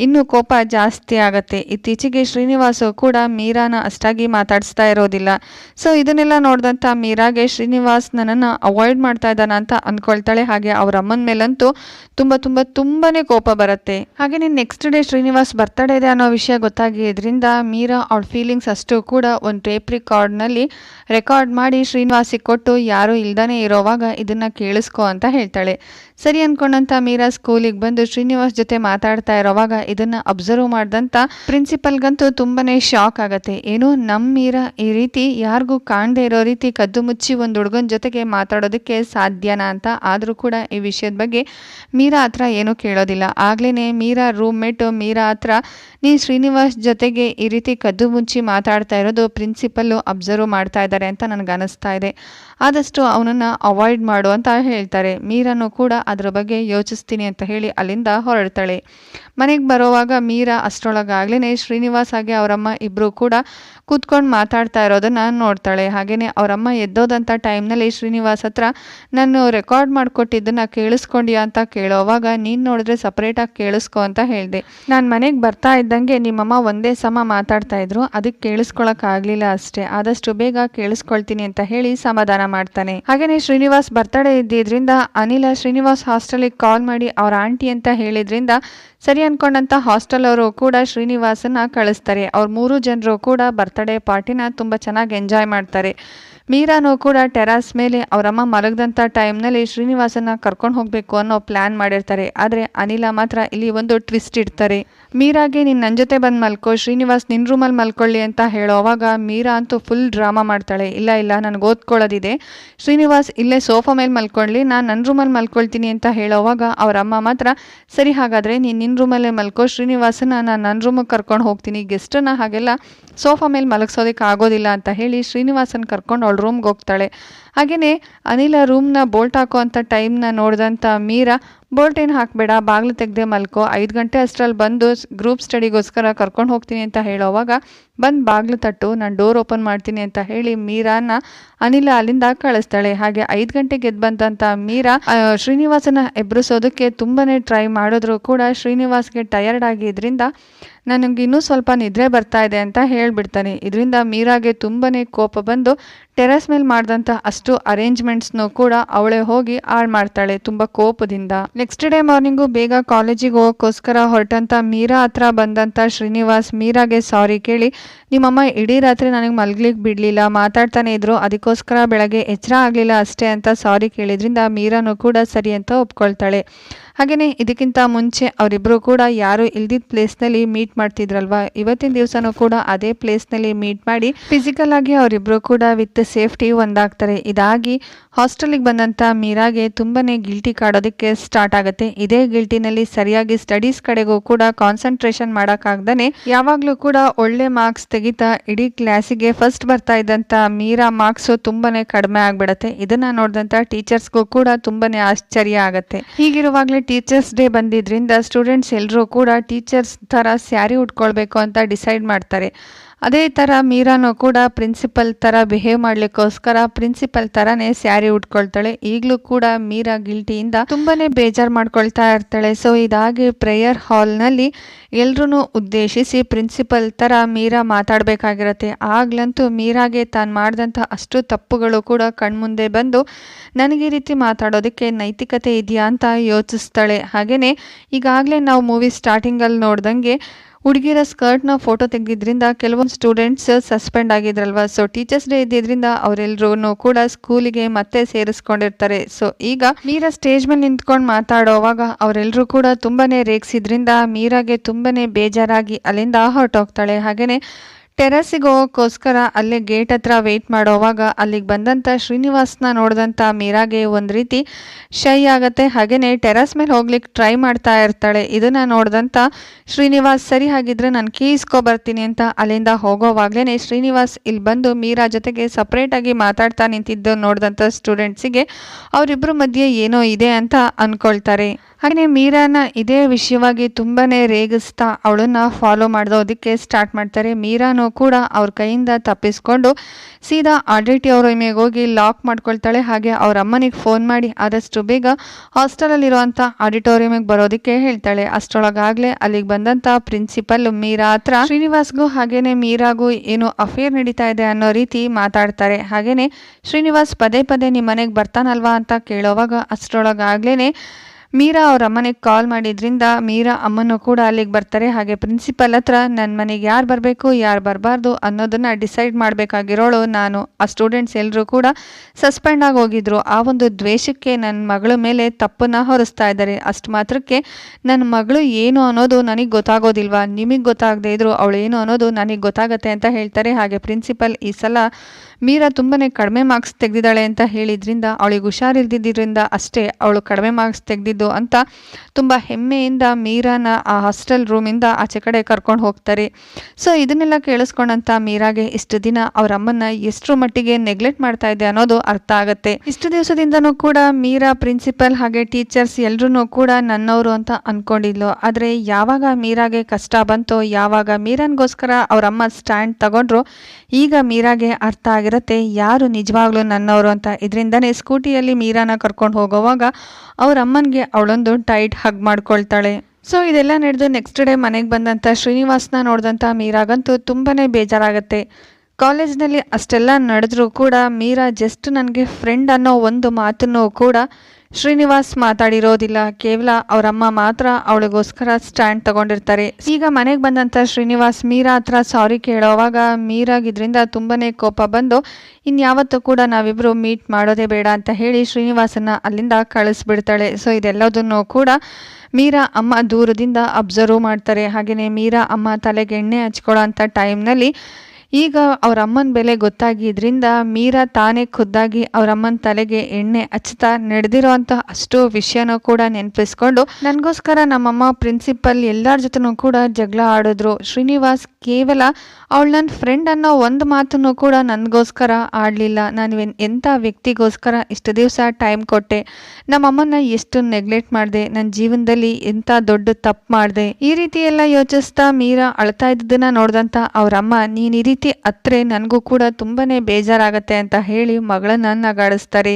ಇನ್ನೂ ಕೋಪ ಜಾಸ್ತಿ ಆಗತ್ತೆ. ಇತ್ತೀಚೆಗೆ ಶ್ರೀನಿವಾಸು ಕೂಡ ಮೀರಾನ ಅಷ್ಟಾಗಿ ಮಾತಾಡಿಸ್ತಾ ಇರೋದಿಲ್ಲ. ಸೊ ಇದನ್ನೆಲ್ಲ ನೋಡಿದಂಥ ಮೀರಾಗೆ ಶ್ರೀನಿವಾಸ್ ನನ್ನನ್ನು ಅವಾಯ್ಡ್ ಮಾಡ್ತಾ ಇದ್ದಾನ ಅಂತ ಅಂದ್ಕೊಳ್ತಾಳೆ ಹಾಗೆ ಅವ್ರ ಅಮ್ಮನ ಮೇಲಂತೂ ತುಂಬ ತುಂಬ ತುಂಬಾ ಕೋಪ ಬರುತ್ತೆ. ಹಾಗೆಯೇ ನೆಕ್ಸ್ಟ್ ಡೇ ಶ್ರೀನಿವಾಸ್ ಬರ್ತಡೇ ಇದೆ ಅನ್ನೋ ವಿಷಯ ಗೊತ್ತಾಗಿದ್ರಿಂದ ಮೀರಾ ಅವ್ರ ಫೀಲಿಂಗ್ಸ್ ಅಷ್ಟು ಕೂಡ ಒಂದು ಟೇಪ್ ರೆಕಾರ್ಡ್ನಲ್ಲಿ ರೆಕಾರ್ಡ್ ಮಾಡಿ ಶ್ರೀನಿವಾಸಿಗೆ ಕೊಟ್ಟು ಯಾರೂ ಇಲ್ದಾನೆ ಇರೋವಾಗ ಇದನ್ನು ಕೇಳಿಸ್ಕೊ ಅಂತ ಹೇಳ್ತಾಳೆ. ಸರಿ ಅನ್ಕೊಂಡಂತ ಮೀರಾ ಸ್ಕೂಲಿಗೆ ಬಂದು ಶ್ರೀನಿವಾಸ್ ಜೊತೆ ಮಾತಾಡ್ತಾ ಇರೋವಾಗ ಇದನ್ನ ಅಬ್ಸರ್ವ್ ಪ್ರಿನ್ಸಿಪಲ್ ಪ್ರಿನ್ಸಿಪಲ್ಗಂತೂ ತುಂಬಾನೇ ಶಾಕ್ ಆಗತ್ತೆ. ಏನು ನಮ್ಮ ಮೀರಾ ಈ ರೀತಿ ಯಾರಿಗೂ ಕಾಣದೇ ಇರೋ ರೀತಿ ಕದ್ದು ಮುಚ್ಚಿ ಒಂದು ಹುಡುಗನ ಜೊತೆಗೆ ಮಾತಾಡೋದಕ್ಕೆ ಸಾಧ್ಯನಾ ಅಂತ ಆದರೂ ಕೂಡ ಈ ವಿಷಯದ ಬಗ್ಗೆ ಮೀರಾ ಹತ್ರ ಏನೂ ಕೇಳೋದಿಲ್ಲ. ಆಗ್ಲೇ ಮೀರಾ ರೂಮ್ಮೇಟು ಮೀರಾ ಹತ್ರ ನೀ ಶ್ರೀನಿವಾಸ್ ಜೊತೆಗೆ ಈ ರೀತಿ ಕದ್ದು ಮುಚ್ಚಿ ಮಾತಾಡ್ತಾ ಇರೋದು ಪ್ರಿನ್ಸಿಪಲ್ಲು ಅಬ್ಸರ್ವ್ ಮಾಡ್ತಾ ಇದ್ದಾರೆ ಅಂತ ನನಗೆ ಅನಿಸ್ತಾ ಇದೆ. ಆದಷ್ಟು ಅವನನ್ನು ಅವಾಯ್ಡ್ ಮಾಡು ಅಂತ ಹೇಳ್ತಾರೆ. ಮೀರಾನು ಕೂಡ ಅದ್ರ ಬಗ್ಗೆ ಯೋಚಿಸ್ತೀನಿ ಅಂತ ಹೇಳಿ ಅಲ್ಲಿಂದ ಹೊರಡ್ತಾಳೆ. ಮನೆಗೆ ಬರೋವಾಗ ಮೀರಾ ಅಷ್ಟರೊಳಗಾಗ್ಲೇ ಶ್ರೀನಿವಾಸ್ ಹಾಗೆ ಅವರಮ್ಮ ಇಬ್ಬರು ಕೂಡ ಕೂತ್ಕೊಂಡು ಮಾತಾಡ್ತಾ ಇರೋದನ್ನ ನೋಡ್ತಾಳೆ. ಹಾಗೆಯೇ ಅವರಮ್ಮ ಎದ್ದೋದಂಥ ಟೈಮ್ನಲ್ಲಿ ಶ್ರೀನಿವಾಸ್ ಹತ್ರ, ನಾನು ರೆಕಾರ್ಡ್ ಮಾಡಿಕೊಟ್ಟಿದ್ದನ್ನು ಕೇಳಿಸ್ಕೊಂಡಿಯಾ ಅಂತ ಕೇಳೋವಾಗ ನೀನು ನೋಡಿದ್ರೆ ಸಪ್ರೇಟಾಗಿ ಕೇಳಿಸ್ಕೊ ಅಂತ ಹೇಳಿದೆ. ನಾನು ಮನೆಗೆ ಬರ್ತಾ ಇದ್ದ ಹೇಳ್ದಂಗೆ ನಿಮ್ಮಮ್ಮ ಒಂದೇ ಸಮ ಮಾತಾಡ್ತಾ ಇದ್ರು. ಅದಕ್ಕೆ ಕೇಳಿಸ್ಕೊಳಕ್ಕಾಗ್ಲಿಲ್ಲ ಅಷ್ಟೇ. ಆದಷ್ಟು ಬೇಗ ಕೇಳಿಸ್ಕೊಳ್ತೀನಿ ಅಂತ ಹೇಳಿ ಸಮಾಧಾನ ಮಾಡ್ತಾನೆ. ಹಾಗೇನೆ ಶ್ರೀನಿವಾಸ್ ಬರ್ತಡೇ ಇದ್ದಿದ್ರಿಂದ ಅನಿಲ ಶ್ರೀನಿವಾಸ್ ಹಾಸ್ಟೆಲಿಗೆ ಕಾಲ್ ಮಾಡಿ ಅವ್ರ ಆಂಟಿ ಅಂತ ಹೇಳಿದ್ರಿಂದ ಸರಿ ಅನ್ಕೊಂಡಂತ ಹಾಸ್ಟೆಲ್ ಅವರು ಕೂಡ ಶ್ರೀನಿವಾಸನ ಕಳಿಸ್ತಾರೆ. ಅವ್ರ ಮೂರು ಜನರು ಕೂಡ ಬರ್ತಡೇ ಪಾರ್ಟಿನ ತುಂಬಾ ಚೆನ್ನಾಗಿ ಎಂಜಾಯ್ ಮಾಡ್ತಾರೆ. ಮೀರಾನು ಕೂಡ ಟೆರಾಸ್ ಮೇಲೆ ಅವರಮ್ಮ ಮಲಗದಂಥ ಟೈಮ್ನಲ್ಲಿ ಶ್ರೀನಿವಾಸನ ಕರ್ಕೊಂಡು ಹೋಗಬೇಕು ಅನ್ನೋ ಪ್ಲ್ಯಾನ್ ಮಾಡಿರ್ತಾರೆ. ಆದರೆ ಅನಿಲ ಮಾತ್ರ ಇಲ್ಲಿ ಒಂದು ಟ್ವಿಸ್ಟ್ ಇಡ್ತಾರೆ. ಮೀರಾಗೆ ನೀನು ನನ್ನ ಜೊತೆ ಬಂದು ಮಲ್ಕೋ, ಶ್ರೀನಿವಾಸ್ ನಿನ್ನ ರೂಮಲ್ಲಿ ಮಲ್ಕೊಳ್ಳಿ ಅಂತ ಹೇಳೋವಾಗ ಮೀರಾ ಅಂತೂ ಫುಲ್ ಡ್ರಾಮಾ ಮಾಡ್ತಾಳೆ. ಇಲ್ಲ ಇಲ್ಲ, ನನಗೆ ಓದ್ಕೊಳ್ಳೋದಿದೆ ಶ್ರೀನಿವಾಸ್ ಇಲ್ಲೇ ಸೋಫಾ ಮೇಲೆ ಮಲ್ಕೊಳ್ಳಿ, ನಾನು ನನ್ನ ರೂಮಲ್ಲಿ ಮಲ್ಕೊಳ್ತೀನಿ ಅಂತ ಹೇಳೋವಾಗ ಅವರ ಅಮ್ಮ ಮಾತ್ರ, ಸರಿ, ಹಾಗಾದರೆ ನೀನು ನಿನ್ನ ರೂಮಲ್ಲೇ ಮಲ್ಕೋ ಶ್ರೀನಿವಾಸನ ನಾನು ನನ್ನ ರೂಮಿಗೆ ಕರ್ಕೊಂಡು ಹೋಗ್ತೀನಿ. ಗೆಸ್ಟನ್ನು ಹಾಗೆಲ್ಲ ಸೋಫಾ ಮೇಲೆ ಮಲಗಿಸೋದಕ್ಕೆ ಆಗೋದಿಲ್ಲ ಅಂತ ಹೇಳಿ ಶ್ರೀನಿವಾಸನ್ ಕರ್ಕೊಂಡು ಅವಳು ರೂಮ್ಗೆ ಹೋಗ್ತಾಳೆ. ಹಾಗೆಯೇ ಅನಿಲ ರೂಮ್ನ ಬೋಲ್ಟ್ ಹಾಕೋ ಅಂಥ ಟೈಮ್ನ ನೋಡಿದಂಥ ಮೀರಾ ಬೋಲ್ಟ್ ಏನು ಹಾಕಬೇಡ, ಬಾಗಿಲು ತೆಗ್ದೆ ಮಲ್ಕೋ, ಐದು ಗಂಟೆ ಅಷ್ಟರಲ್ಲಿ ಬಂದು ಗ್ರೂಪ್ ಸ್ಟಡಿಗೋಸ್ಕರ ಕರ್ಕೊಂಡು ಹೋಗ್ತೀನಿ ಅಂತ ಹೇಳೋವಾಗ ಬಂದು ಬಾಗಿಲು ತಟ್ಟು, ನಾನು ಡೋರ್ ಓಪನ್ ಮಾಡ್ತೀನಿ ಅಂತ ಹೇಳಿ ಮೀರಾನ ಅನಿಲ ಅಲ್ಲಿಂದ ಕಳಿಸ್ತಾಳೆ. ಹಾಗೆ ಐದು ಗಂಟೆಗೆ ಎದ್ದು ಬಂದಂಥ ಮೀರಾ ಶ್ರೀನಿವಾಸನ ಎಬ್ಬರಿಸೋದಕ್ಕೆ ತುಂಬಾ ಟ್ರೈ ಮಾಡಿದ್ರು ಕೂಡ ಶ್ರೀನಿವಾಸ್ಗೆ ಟಯರ್ಡ್ ಆಗಿದ್ದರಿಂದ ನನಗೆ ಇನ್ನೂ ಸ್ವಲ್ಪ ನಿದ್ರೆ ಬರ್ತಾ ಇದೆ ಅಂತ ಹೇಳಿಬಿಡ್ತಾನೆ. ಇದರಿಂದ ಮೀರಾಗೆ ತುಂಬಾ ಕೋಪ ಬಂದು ಟೆರೆಸ್ ಮೇಲೆ ಮಾಡಿದಂಥ ಅಷ್ಟು ಅರೇಂಜ್ಮೆಂಟ್ಸ್ನು ಕೂಡ ಅವಳೇ ಹೋಗಿ ಹಾಳು ಮಾಡ್ತಾಳೆ ತುಂಬ ಕೋಪದಿಂದ. ನೆಕ್ಸ್ಟ್ ಡೇ ಮಾರ್ನಿಂಗು ಬೇಗ ಕಾಲೇಜಿಗೆ ಹೋಗೋಕ್ಕೋಸ್ಕರ ಹೊರಟಂತ ಮೀರಾ ಹತ್ರ ಬಂದಂಥ ಶ್ರೀನಿವಾಸ್ ಮೀರಾಗೆ ಸಾರಿ ಕೇಳಿ, ನಿಮ್ಮಮ್ಮ ಇಡೀ ರಾತ್ರಿ ನನಗೆ ಮಲ್ಗ್ಲಿಕ್ಕೆ ಬಿಡಲಿಲ್ಲ, ಮಾತಾಡ್ತಾನೆ ಇದ್ರು, ಅದಕ್ಕೋಸ್ಕರ ಬೆಳಗ್ಗೆ ಎಚ್ಚರ ಆಗಲಿಲ್ಲ ಅಷ್ಟೇ ಅಂತ ಸಾರಿ ಕೇಳಿದ್ರಿಂದ ಮೀರಾನು ಕೂಡ ಸರಿ ಅಂತ ಒಪ್ಕೊಳ್ತಾಳೆ. ಹಾಗೆಯೇ ಇದಕ್ಕಿಂತ ಮುಂಚೆ ಅವರಿಬ್ಬರು ಕೂಡ ಯಾರು ಇಲ್ದಿದ್ದ ಪ್ಲೇಸ್ನಲ್ಲಿ ಮೀಟ್ ಮಾಡ್ತಿದ್ರಲ್ವಾ? ಇವತ್ತಿನ ದಿವಸನೂ ಕೂಡ ಅದೇ ಪ್ಲೇಸ್ನಲ್ಲಿ ಮೀಟ್ ಮಾಡಿ ಫಿಸಿಕಲ್ ಆಗಿ ಅವರಿಬ್ಬರು ಕೂಡ ವಿತ್ ಸೇಫ್ಟಿ ಒಂದಾಗ್ತಾರೆ. ಇದಾಗಿ ಹಾಸ್ಟೆಲಿಗೆ ಬಂದಂಥ ಮೀರಾಗೆ ತುಂಬಾನೇ ಗಿಲ್ಟಿ ಕಾಡೋದಕ್ಕೆ ಸ್ಟಾರ್ಟ್ ಆಗುತ್ತೆ. ಇದೇ ಗಿಲ್ಟಿನಲ್ಲಿ ಸರಿಯಾಗಿ ಸ್ಟಡೀಸ್ ಕಡೆಗೂ ಕೂಡ ಕಾನ್ಸಂಟ್ರೇಷನ್ ಮಾಡೋಕ್ಕಾಗ್ದೇ ಯಾವಾಗಲೂ ಕೂಡ ಒಳ್ಳೆ ಮಾರ್ಕ್ಸ್ ತೆಗಿತಾ ಇಡೀ ಕ್ಲಾಸಿಗೆ ಫಸ್ಟ್ ಬರ್ತಾ ಇದ್ದಂಥ ಮೀರಾ ಮಾರ್ಕ್ಸು ತುಂಬಾನೇ ಕಡಿಮೆ ಆಗಿಬಿಡತ್ತೆ. ಇದನ್ನು ನೋಡಿದಂಥ ಟೀಚರ್ಸ್ಗೂ ಕೂಡ ತುಂಬಾನೇ ಆಶ್ಚರ್ಯ ಆಗುತ್ತೆ. ಹೀಗಿರುವಾಗಲೇ ಟೀಚರ್ಸ್ ಡೇ ಬಂದಿದ್ರಿಂದ ಸ್ಟೂಡೆಂಟ್ಸ್ ಎಲ್ಲರೂ ಕೂಡ ಟೀಚರ್ಸ್ ಥರ ಸ್ಯಾರಿ ಉಟ್ಕೊಳ್ಬೇಕು ಅಂತ ಡಿಸೈಡ್ ಮಾಡ್ತಾರೆ. ಅದೇ ಥರ ಮೀರಾನು ಕೂಡ ಪ್ರಿನ್ಸಿಪಲ್ ಥರ ಬಿಹೇವ್ ಮಾಡಲಿಕ್ಕೋಸ್ಕರ ಪ್ರಿನ್ಸಿಪಲ್ ಥರನೇ ಸ್ಯಾರಿ ಉಟ್ಕೊಳ್ತಾಳೆ. ಈಗಲೂ ಕೂಡ ಮೀರಾ ಗಿಲ್ಟಿಯಿಂದ ತುಂಬಾನೇ ಬೇಜಾರು ಮಾಡ್ಕೊಳ್ತಾ ಇರ್ತಾಳೆ. ಸೊ ಇದಾಗಿ ಪ್ರೇಯರ್ ಹಾಲ್ನಲ್ಲಿ ಎಲ್ರೂ ಉದ್ದೇಶಿಸಿ ಪ್ರಿನ್ಸಿಪಲ್ ಥರ ಮೀರಾ ಮಾತಾಡಬೇಕಾಗಿರತ್ತೆ. ಆಗ್ಲಂತೂ ಮೀರಾಗೆ ತಾನು ಮಾಡಿದಂಥ ಅಷ್ಟು ತಪ್ಪುಗಳು ಕೂಡ ಕಣ್ಮುಂದೆ ಬಂದು ನನಗೆ ಈ ರೀತಿ ಮಾತಾಡೋದಕ್ಕೆ ನೈತಿಕತೆ ಇದೆಯಾ ಅಂತ ಯೋಚಿಸ್ತಾಳೆ. ಹಾಗೆಯೇ ಈಗಾಗಲೇ ನಾವು ಮೂವಿ ಸ್ಟಾರ್ಟಿಂಗಲ್ಲಿ ನೋಡ್ದಂಗೆ ಹುಡುಗಿರ ಸ್ಕರ್ಟ್ನ ಫೋಟೋ ತೆಗೆದಿದ್ರಿಂದ ಕೆಲವೊಂದು ಸ್ಟೂಡೆಂಟ್ಸ್ ಸಸ್ಪೆಂಡ್ ಆಗಿದ್ರಲ್ವ? ಸೊ ಟೀಚರ್ಸ್ ಡೇ ಇದ್ದಿದ್ರಿಂದ ಅವರೆಲ್ಲರೂ ಕೂಡ ಸ್ಕೂಲಿಗೆ ಮತ್ತೆ ಸೇರಿಸ್ಕೊಂಡಿರ್ತಾರೆ. ಸೊ ಈಗ ಮೀರಾ ಸ್ಟೇಜ್ ಮೇಲೆ ನಿಂತ್ಕೊಂಡು ಮಾತಾಡೋವಾಗ ಅವರೆಲ್ಲರೂ ಕೂಡ ತುಂಬಾನೇ ರೇಗಿಸಿದ್ರಿಂದ ಮೀರಾಗೆ ತುಂಬಾನೇ ಬೇಜಾರಾಗಿ ಅಲ್ಲಿಂದ ಹೊರಟೋಗ್ತಾಳೆ. ಹಾಗೇನೆ ಟೆರಸಿಗೆ ಹೋಗೋಕ್ಕೋಸ್ಕರ ಅಲ್ಲೇ ಗೇಟ್ ಹತ್ರ ವೆಯ್ಟ್ ಮಾಡೋವಾಗ ಅಲ್ಲಿಗೆ ಬಂದಂಥ ಶ್ರೀನಿವಾಸ್ನ ನೋಡಿದಂಥ ಮೀರಾಗೆ ಒಂದು ರೀತಿ ಶೈ ಆಗುತ್ತೆ. ಹಾಗೆಯೇ ಟೆರಸ್ ಮೇಲೆ ಹೋಗ್ಲಿಕ್ಕೆ ಟ್ರೈ ಮಾಡ್ತಾ ಇರ್ತಾಳೆ. ಇದನ್ನು ನೋಡಿದಂಥ ಶ್ರೀನಿವಾಸ್, ಸರಿ ಹಾಗಿದ್ರೆ ನಾನು ಕೀಸ್ಕೊ ಬರ್ತೀನಿ ಅಂತ ಅಲ್ಲಿಂದ ಹೋಗೋವಾಗಲೇ ಶ್ರೀನಿವಾಸ್ ಇಲ್ಲಿ ಬಂದು ಮೀರಾ ಜೊತೆಗೆ ಸಪ್ರೇಟಾಗಿ ಮಾತಾಡ್ತಾ ನಿಂತಿದ್ದು ನೋಡಿದಂಥ ಸ್ಟೂಡೆಂಟ್ಸಿಗೆ ಅವರಿಬ್ಬರ ಮಧ್ಯೆ ಏನೋ ಇದೆ ಅಂತ ಅಂದ್ಕೊಳ್ತಾರೆ ಹಾಗೆಯೇ ಮೀರಾನ ಇದೇ ವಿಷಯವಾಗಿ ತುಂಬಾ ರೇಗಿಸ್ತಾ ಅವಳನ್ನ ಫಾಲೋ ಮಾಡೋದಕ್ಕೆ ಸ್ಟಾರ್ಟ್ ಮಾಡ್ತಾರೆ. ಮೀರಾನು ಕೂಡ ಅವ್ರ ಕೈಯಿಂದ ತಪ್ಪಿಸ್ಕೊಂಡು ಸೀದಾ ಆಡಿಟೋರಿಯಮಿಗೆ ಹೋಗಿ ಲಾಕ್ ಮಾಡ್ಕೊಳ್ತಾಳೆ. ಹಾಗೆ ಅವ್ರ ಅಮ್ಮನಿಗೆ ಫೋನ್ ಮಾಡಿ ಆದಷ್ಟು ಬೇಗ ಹಾಸ್ಟೆಲಲ್ಲಿರುವಂಥ ಆಡಿಟೋರಿಯಮಿಗೆ ಬರೋದಕ್ಕೆ ಹೇಳ್ತಾಳೆ. ಅಷ್ಟರೊಳಗಾಗಲೇ ಅಲ್ಲಿಗೆ ಬಂದಂಥ ಪ್ರಿನ್ಸಿಪಲ್ ಮೀರಾ ಹತ್ರ ಶ್ರೀನಿವಾಸ್ಗೂ ಹಾಗೇನೆ ಮೀರಾಗೂ ಏನು ಅಫೇರ್ ನಡೀತಾ ಇದೆ ಅನ್ನೋ ರೀತಿ ಮಾತಾಡ್ತಾರೆ. ಹಾಗೆಯೇ ಶ್ರೀನಿವಾಸ್ ಪದೇ ಪದೇ ನಿಮ್ಮ ಮನೆಗೆ ಬರ್ತಾನಲ್ವಾ ಅಂತ ಕೇಳೋವಾಗ ಅಷ್ಟರೊಳಗಾಗ್ಲೇ ಮೀರಾ ಅವ್ರ ಅಮ್ಮನಿಗೆ ಕಾಲ್ ಮಾಡಿದ್ರಿಂದ ಮೀರಾ ಅಮ್ಮನೂ ಕೂಡ ಅಲ್ಲಿಗೆ ಬರ್ತಾರೆ. ಹಾಗೆ ಪ್ರಿನ್ಸಿಪಲ್ ಹತ್ರ ನನ್ನ ಮನೆಗೆ ಯಾರು ಬರಬೇಕು, ಯಾರು ಬರಬಾರ್ದು ಅನ್ನೋದನ್ನು ಡಿಸೈಡ್ ಮಾಡಬೇಕಾಗಿರೋಳು ನಾನು. ಆ ಸ್ಟೂಡೆಂಟ್ಸ್ ಎಲ್ಲರೂ ಕೂಡ ಸಸ್ಪೆಂಡ್ ಆಗಿ ಹೋಗಿದ್ರು. ಆ ಒಂದು ದ್ವೇಷಕ್ಕೆ ನನ್ನ ಮಗಳ ಮೇಲೆ ತಪ್ಪನ್ನ ಹೊರಿಸ್ತಾ ಇದ್ದಾರೆ. ಅಷ್ಟು ಮಾತ್ರಕ್ಕೆ ನನ್ನ ಮಗಳು ಏನು ಅನ್ನೋದು ನನಗೆ ಗೊತ್ತಾಗೋದಿಲ್ವಾ? ನಿಮಗೆ ಗೊತ್ತಾಗದೇ ಇದ್ರು ಅವಳು ಏನು ಅನ್ನೋದು ನನಗೆ ಗೊತ್ತಾಗತ್ತೆ ಅಂತ ಹೇಳ್ತಾರೆ. ಹಾಗೆ ಪ್ರಿನ್ಸಿಪಲ್ ಈ ಸಲ ಮೀರಾ ತುಂಬಾ ಕಡಿಮೆ ಮಾರ್ಕ್ಸ್ ತೆಗೆದಿದ್ದಾಳೆ ಅಂತ ಹೇಳಿದ್ರಿಂದ, ಅವಳಿಗೆ ಹುಷಾರಿಲ್ದಿದ್ದರಿಂದ ಅಷ್ಟೇ ಅವಳು ಕಡಿಮೆ ಮಾರ್ಕ್ಸ್ ತೆಗೆದಿದ್ದು ಅಂತ ತುಂಬ ಹೆಮ್ಮೆಯಿಂದ ಮೀರಾನ ಆ ಹಾಸ್ಟೆಲ್ ರೂಮಿಂದ ಆಚೆ ಕಡೆ ಕರ್ಕೊಂಡು ಹೋಗ್ತಾರೆ. ಸೊ ಇದನ್ನೆಲ್ಲ ಕೇಳಿಸ್ಕೊಂಡಂತ ಮೀರಾಗೆ ಇಷ್ಟು ದಿನ ಅವ್ರ ಅಮ್ಮನ ಎಷ್ಟರ ಮಟ್ಟಿಗೆ ನೆಗ್ಲೆಕ್ಟ್ ಮಾಡ್ತಾ ಇದೆ ಅನ್ನೋದು ಅರ್ಥ ಆಗುತ್ತೆ. ಇಷ್ಟು ದಿವಸದಿಂದನೂ ಕೂಡ ಮೀರಾ ಪ್ರಿನ್ಸಿಪಲ್ ಹಾಗೆ ಟೀಚರ್ಸ್ ಎಲ್ರೂ ಕೂಡ ನನ್ನವರು ಅಂತ ಅನ್ಕೊಂಡಿದ್ಲು. ಆದರೆ ಯಾವಾಗ ಮೀರಾಗೆ ಕಷ್ಟ ಬಂತೋ, ಯಾವಾಗ ಮೀರಾನ್ಗೋಸ್ಕರ ಅವ್ರ ಅಮ್ಮ ಸ್ಟ್ಯಾಂಡ್ ತಗೊಂಡ್ರು, ಈಗ ಮೀರಾಗೆ ಅರ್ಥ ಆಗಿರುತ್ತೆ ಯಾರು ನಿಜವಾಗ್ಲೂ ನನ್ನವರು ಅಂತ. ಇದರಿಂದನೇ ಸ್ಕೂಟಿಯಲ್ಲಿ ಮೀರಾನ ಕರ್ಕೊಂಡು ಹೋಗೋವಾಗ ಅವ್ರ ಅಮ್ಮನಿಗೆ ಅವಳೊಂದು ಟೈಟ್ ಹಗ್ ಮಾಡ್ಕೊಳ್ತಾಳೆ. ಸೊ ಇದೆಲ್ಲ ನಡೆದು ನೆಕ್ಸ್ಟ್ ಡೇ ಮನೆಗೆ ಬಂದಂಥ ಶ್ರೀನಿವಾಸ್ನ ನೋಡಿದಂಥ ಮೀರಾಗಂತೂ ತುಂಬಾ ಬೇಜಾರಾಗುತ್ತೆ. ಕಾಲೇಜ್ನಲ್ಲಿ ಅಷ್ಟೆಲ್ಲ ನಡೆದ್ರೂ ಕೂಡ ಮೀರಾ ಜಸ್ಟ್ ನನಗೆ ಫ್ರೆಂಡ್ ಅನ್ನೋ ಒಂದು ಮಾತನ್ನು ಕೂಡ ಶ್ರೀನಿವಾಸ್ ಮಾತಾಡಿರೋದಿಲ್ಲ. ಕೇವಲ ಅವರಮ್ಮ ಮಾತ್ರ ಅವಳಿಗೋಸ್ಕರ ಸ್ಟ್ಯಾಂಡ್ ತಗೊಂಡಿರ್ತಾರೆ. ಈಗ ಮನೆಗೆ ಬಂದಂತ ಶ್ರೀನಿವಾಸ್ ಮೀರಾ ಹತ್ರ ಸಾರಿ ಕೇಳೋವಾಗ ಮೀರಾಗಿದ್ರಿಂದ ತುಂಬಾ ಕೋಪ ಬಂದು, ಇನ್ಯಾವತ್ತೂ ಕೂಡ ನಾವಿಬ್ರು ಮೀಟ್ ಮಾಡೋದೇ ಬೇಡ ಅಂತ ಹೇಳಿ ಶ್ರೀನಿವಾಸನ ಅಲ್ಲಿಂದ ಕಳಿಸ್ಬಿಡ್ತಾಳೆ. ಸೊ, ಇದೆಲ್ಲದನ್ನು ಕೂಡ ಮೀರಾ ಅಮ್ಮ ದೂರದಿಂದ ಅಬ್ಸರ್ವ್ ಮಾಡ್ತಾರೆ. ಹಾಗೆಯೇ ಮೀರಾ ಅಮ್ಮ ತಲೆಗೆ ಎಣ್ಣೆ ಹಚ್ಕೊಳ್ಳೋ ಅಂಥ ಟೈಮ್ನಲ್ಲಿ ಈಗ ಅವ್ರ ಅಮ್ಮನ ಬೆಲೆ ಗೊತ್ತಾಗಿದ್ದರಿಂದ ಮೀರಾ ತಾನೇ ಖುದ್ದಾಗಿ ಅವ್ರ ಅಮ್ಮನ ತಲೆಗೆ ಎಣ್ಣೆ ಹಚ್ತಾ ನಡೆದಿರೋಂಥ ಅಷ್ಟು ವಿಷಯನೂ ಕೂಡ ನೆನಪಿಸ್ಕೊಂಡು ನನಗೋಸ್ಕರ ನಮ್ಮಮ್ಮ ಪ್ರಿನ್ಸಿಪಲ್ ಎಲ್ಲರ ಜೊತೆನೂ ಕೂಡ ಜಗಳ ಆಡಿದ್ರು. ಶ್ರೀನಿವಾಸ್ ಕೇವಲ ಅವಳು ನನ್ನ ಫ್ರೆಂಡ್ ಅನ್ನೋ ಒಂದು ಮಾತನ್ನು ಕೂಡ ನನಗೋಸ್ಕರ ಆಡಲಿಲ್ಲ. ನಾನು ಎಂಥ ವ್ಯಕ್ತಿಗೋಸ್ಕರ ಇಷ್ಟು ದಿವಸ ಟೈಮ್ ಕೊಟ್ಟೆ. ನಮ್ಮಮ್ಮನ ಎಷ್ಟು ನೆಗ್ಲೆಕ್ಟ್ ಮಾಡಿದೆ. ನನ್ನ ಜೀವನದಲ್ಲಿ ಎಂಥ ದೊಡ್ಡ ತಪ್ಪು ಮಾಡಿದೆ. ಈ ರೀತಿ ಎಲ್ಲ ಯೋಚಿಸ್ತಾ ಮೀರಾ ಅಳ್ತಾ ಇದ್ದದನ್ನ ನೋಡಿದಂಥ ಅವರಮ್ಮ, ನೀನು ರೀತಿ ಅತ್ರೆ ನನಗೂ ಕೂಡ ತುಂಬಾ ಬೇಜಾರಾಗತ್ತೆ ಅಂತ ಹೇಳಿ ಮಗಳನ್ನ ನಗಾಡಿಸ್ತಾರೆ.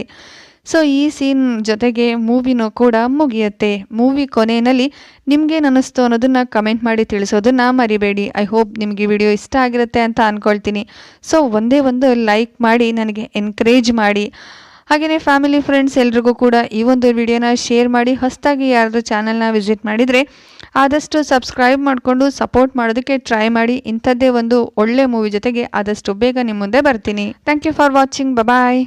ಸೊ ಈ ಸೀನ್ ಜೊತೆಗೆ ಮೂವಿನೂ ಕೂಡ ಮುಗಿಯುತ್ತೆ. ಮೂವಿ ಕೊನೆಯಲ್ಲಿ ನಿಮ್ಗೇನನ್ನಿಸ್ತು ಅನ್ನೋದನ್ನ ಕಮೆಂಟ್ ಮಾಡಿ ತಿಳಿಸೋದನ್ನು ಮರಿಬೇಡಿ. ಐ ಹೋಪ್ ನಿಮಗೆ ವಿಡಿಯೋ ಇಷ್ಟ ಆಗಿರುತ್ತೆ ಅಂತ ಅಂದ್ಕೊಳ್ತೀನಿ ಸೊ ಒಂದೇ ಒಂದು ಲೈಕ್ ಮಾಡಿ, ನನಗೆ ಎನ್ಕರೇಜ್ ಮಾಡಿ. ಹಾಗೆಯೇ ಫ್ಯಾಮಿಲಿ ಫ್ರೆಂಡ್ಸ್ ಎಲ್ರಿಗೂ ಕೂಡ ಈ ಒಂದು ವಿಡಿಯೋನ ಶೇರ್ ಮಾಡಿ, ಹೊಸದಾಗಿ ಯಾರಾದರೂ ಚಾನಲ್ನ ವಿಸಿಟ್ ಮಾಡಿದರೆ ಆದಷ್ಟು ಸಬ್ಸ್ಕ್ರೈಬ್ ಮಾಡಿಕೊಂಡು ಸಪೋರ್ಟ್ ಮಾಡೋದಕ್ಕೆ ಟ್ರೈ ಮಾಡಿ. ಇಂಥದ್ದೇ ಒಂದು ಒಳ್ಳೆ ಮೂವಿ ಜೊತೆಗೆ ಆದಷ್ಟು ಬೇಗ ನಿಮ್ಮ ಮುಂದೆ ಬರ್ತೀನಿ. Thank you for watching bye